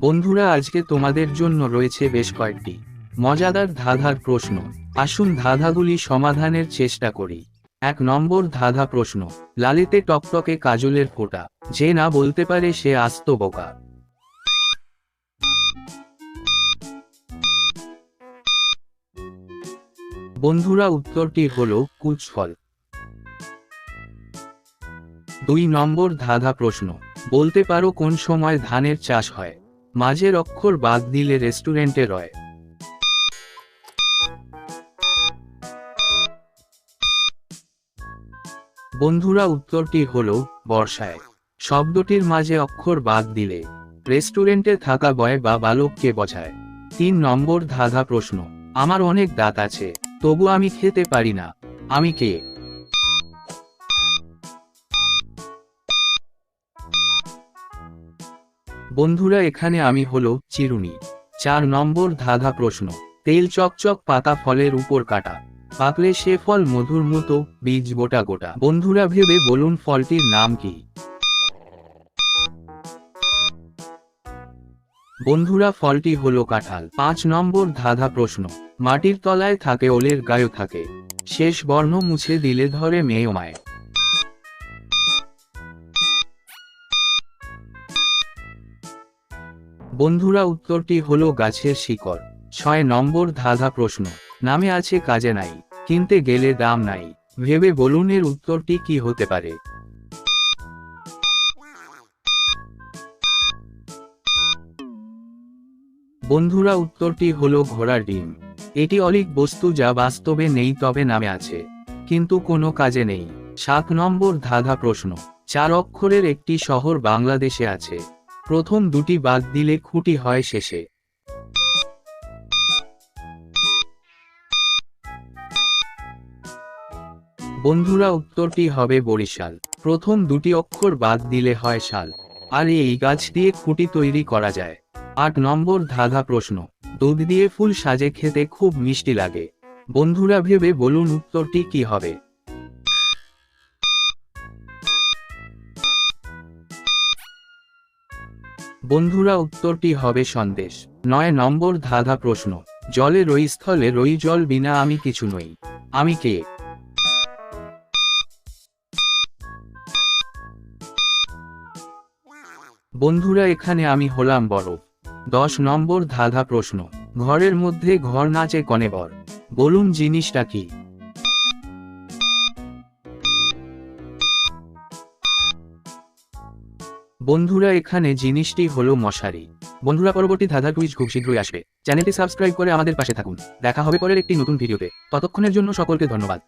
বন্ধুরা, আজকে তোমাদের জন্য রয়েছে বেশ কয়েকটি মজাদার ধাঁধার প্রশ্ন। আসুন ধাঁধাগুলি সমাধানের চেষ্টা করি। এক নম্বর ধাঁধা প্রশ্ন, লালিতে টকটকে কাজলের ফোঁটা, যে না বলতে পারে সে আস্ত বোকা। বন্ধুরা, উত্তরটি হল কুচফল। দুই নম্বর ধাঁধা প্রশ্ন, বলতে পারো কোন সময় ধানের চাষ হয়? মাঝের অক্ষর বাদ দিলে রেস্টুরেন্টে রয়। বন্ধুরা উত্তরটি হল বর্ষায়। শব্দটির মাঝে অক্ষর বাদ দিলে রেস্টুরেন্টে থাকা বয় বা বালককে বোঝায়। তিন নম্বর ধাঁধা প্রশ্ন, আমার অনেক দাঁত আছে, তবু আমি খেতে পারি না, আমি কে? বন্ধুরা, এখানে আমি হলো চিরুনি। চার নম্বর ধাঁধা প্রশ্ন। তেল চকচক পাতা ফলের উপর কাটা। পাকলে সে ফল মধুর মতো, বীজ গোটা গোটা। বন্ধুরা, ভেবে বলুন ফলটির নাম কি? বন্ধুরা, ফলটি হলো কাঁঠাল। পাঁচ নম্বর ধাঁধা প্রশ্ন। মাটির তলায় থাকে ওলের গায়ে থাকে। শেষ বর্ণ মুছে দিলে ধরে মেয়ে মায় বন্ধুরা উত্তরটি হলো গাছের শিকড়। ছয় নম্বর ধাঁধা প্রশ্ন, নামে আছে কাজে নাই, কিনতে গেলে দাম নাই, ভেবে বলুন এর উত্তরটি কি হতে পারে? বন্ধুরা উত্তরটি হলো ঘোড়ার ডিম। এটি অলিক বস্তু যা বাস্তবে নেই তবে নামে আছে, কিন্তু কোনো কাজে নেই। সাত নম্বর ধাঁধা প্রশ্ন, চার অক্ষরের একটি শহর বাংলাদেশে আছে প্রথম দুটি বাদ দিলে খুঁটি হয় শেষে। বন্ধুরা, উত্তরটি হবে বরিশাল। প্রথম দুটি অক্ষর বাদ দিলে হয় শাল। আর এই গাছ দিয়ে খুঁটি তৈরি করা যায়। আট নম্বর ধাঁধা প্রশ্ন। দুধ দিয়ে ফুল সাজে খেতে খুব মিষ্টি লাগে। বন্ধুরা, ভেবে বলুন উত্তরটি কি হবে? বন্ধুরা উত্তরটি হবে সন্দেশ। নয় নম্বর ধাঁধা প্রশ্ন। জলে রই স্থলে রই জল বিনা আমি কিছু নই। আমি কে? বন্ধুরা এখানে আমি হলাম বরফ দশ নম্বর ধাঁধা প্রশ্ন। ঘরের মধ্যে ঘর নাচে কনে বর। বলুন জিনিসটা কি? বন্ধুরা, এখানে জিনিসটি হলো মশারি। বন্ধুরা, পরবর্তী ধাঁধা কুইজ খুব শীঘ্রই আসবে। চ্যানেলটি সাবস্ক্রাইব করে আমাদের পাশে থাকুন। দেখা হবে পরের একটি নতুন ভিডিওতে। ততক্ষণের জন্য সকলকে ধন্যবাদ।